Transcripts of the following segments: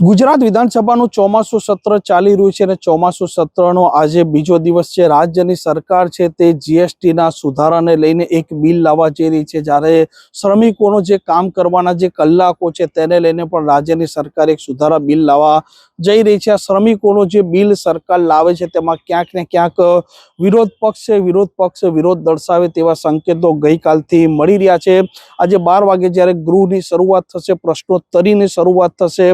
ગુજરાત વિધાનસભાનું ચોમાસું સત્ર ચાલી રહ્યું છે અને ચોમાસું સત્રનો આજે બીજો દિવસ છે. રાજ્યની સરકાર છે તે જીએસટીના સુધારાને લઈને એક બિલ લાવવા જઈ રહી છે. જ્યારે શ્રમિકોનો જે કામ કરવાના જે કલાકો છે તેને લઈને પણ રાજ્યની સરકાર એક સુધારા બિલ લાવવા જઈ રહી છે. આ શ્રમિકોનો જે બિલ સરકાર લાવે છે તેમાં ક્યાંક ને ક્યાંક વિરોધ પક્ષે વિરોધ પક્ષ વિરોધ દર્શાવે તેવા સંકેતો ગઈકાલથી મળી રહ્યા છે. આજે બાર વાગે જ્યારે ગૃહની શરૂઆત થશે, પ્રશ્નોત્તરીની શરૂઆત થશે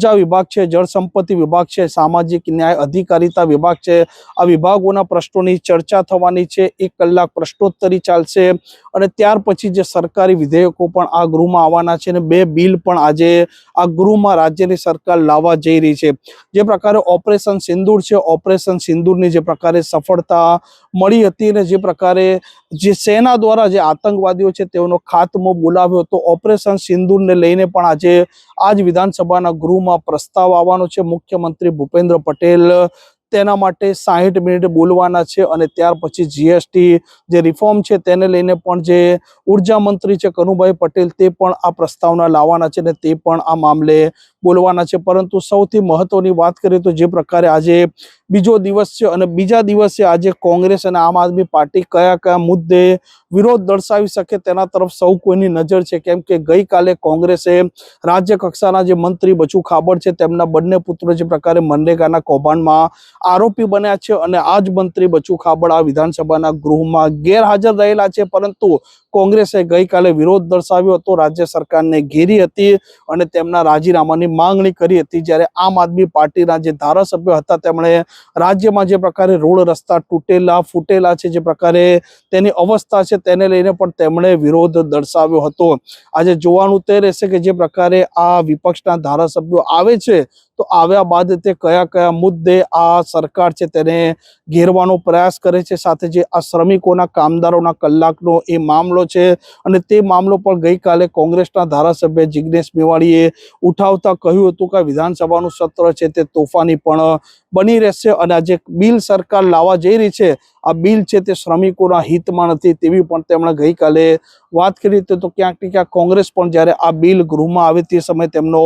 ઊર્જા વિભાગ છે, જળ સંપત્તિ વિભાગ છે, સામાજિક ન્યાય અધિકારીતા વિભાગ છે. આ વિભાગોના પ્રશ્નોની ચર્ચા થવાની છે, એક કલાક પ્રશ્નોત્તરી ચાલશે અને ત્યાર પછી જે સરકારી વિધેયકો પણ આ ગૃહમાં આવવાના છે અને બે બિલ પણ આજે આ ગૃહમાં રાજ્યની સરકાર લાવવા જઈ રહી છે. જે પ્રકારે ઓપરેશન સિંદૂર છે, ઓપરેશન સિંદૂરની જે પ્રકારે સફળતા મળી હતી અને જે પ્રકારે જે સેના દ્વારા જે આતંકવાદીઓ છે તેઓનો ખાતમો બોલાવ્યો હતો. ઓપરેશન સિંદૂરને લઈને પણ આજે આજ વિધાનસભાના ગૃહમાં પ્રસ્તાવ આવવાનો છે. મુખ્યમંત્રી ભૂપેન્દ્ર પટેલ તેના માટે સાહીઠ મિનિટ બોલવાના છે અને ત્યાર પછી જીએસટી જે રિફોર્મ છે તેને લઈને પણ જે ઊર્જા મંત્રી છે કનુભાઈ પટેલ તે પણ આ પ્રસ્તાવના લાવવાના છે અને તે પણ આ મામલે બોલવાના છે. પરંતુ સૌથી મહત્વની વાત કરીએ તો જે પ્રકારે આજે બીજો દિવસ છે અને બીજા દિવસે આજે કોંગ્રેસ અને આમ આદમી પાર્ટી કયા કયા મુદ્દે વિરોધ દર્શાવી શકે તેના તરફ સૌ કોઈની નજર છે. કેમ કે ગઈકાલે કોંગ્રેસે રાજ્ય કક્ષાના જે મંત્રી બચુ ખાબડ છે તેમના બંને પુત્રો જે પ્રકારે મનરેગાના કૌભાંડમાં આરોપી બન્યા છે અને આ જ મંત્રી બચુ ખાબડ વિધાનસભાના ગૃહમાં ગેરહાજર રહેલા છે, પરંતુ કોંગ્રેસે ગઈકાલે વિરોધ દર્શાવ્યો હતો. રાજ્ય સરકારને ઘેરી હતી અને તેમના રાજીનામાની માંગણી કરી હતી. જ્યારે આમ આદમી પાર્ટીના જે ધારાસભ્યો હતા, તેમણે રાજ્યમાં જે પ્રકારે રોડ રસ્તા તૂટેલા, ફૂટેલા છે, જે પ્રકારે તેની અવસ્થા છે, તેને લઈને પણ તેમણે વિરોધ દર્શાવ્યો હતો. આજે જોવાનું તે રહેશે કે જે પ્રકારે આ વિપક્ષના ધારાસભ્યો આવે છે તો આવ્યા બાદ તે કયા કયા મુદ્દે આ સરકાર છે તેને ઘેરવાનો પ્રયાસ કરે છે, સાથે જે આ શ્રમિકોના કામદારોના કલાકનો એ મામલો છે અને તે મામલો પણ ગઈકાલે કોંગ્રેસના ધારાસભ્ય જિગ્નેશ મેવાણીએ ઉઠાવતા કહ્યું હતું કે વિધાનસભાનું સત્ર છે તે તોફાની પણ બની રહેશે અને આ જે બિલ સરકાર લાવવા જઈ રહી છે. આ બિલ છે તે શ્રમિકોના હિતમાં નથી તેવી પણ તેમણે ગઈકાલે વાત કરી હતી. તો ક્યાંક ક્યાંક કોંગ્રેસ પણ જ્યારે આ બિલ ગૃહમાં આવે તે સમયે તેમનો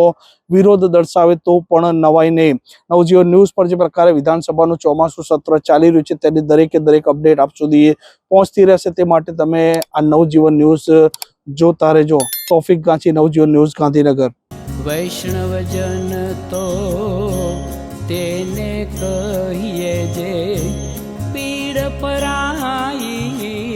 વિરોધ દર્શાવે તો પણ નવાઈ નહીં. નવજીવન ન્યૂઝ પર જે પ્રકારે વિધાનસભાનું ચોમાસું સત્ર ચાલી રહ્યું છે તેની દરેકે દરેક અપડેટ આપ સુધી પહોંચતી રહેશે. તે માટે તમે આ નવજીવન ન્યૂઝ જોતા રહેજો. તોફિક ગાંચી નવજીવન ન્યૂઝ, ગાંધીનગર. વૈષ્ણવજન તો તેને કર पराई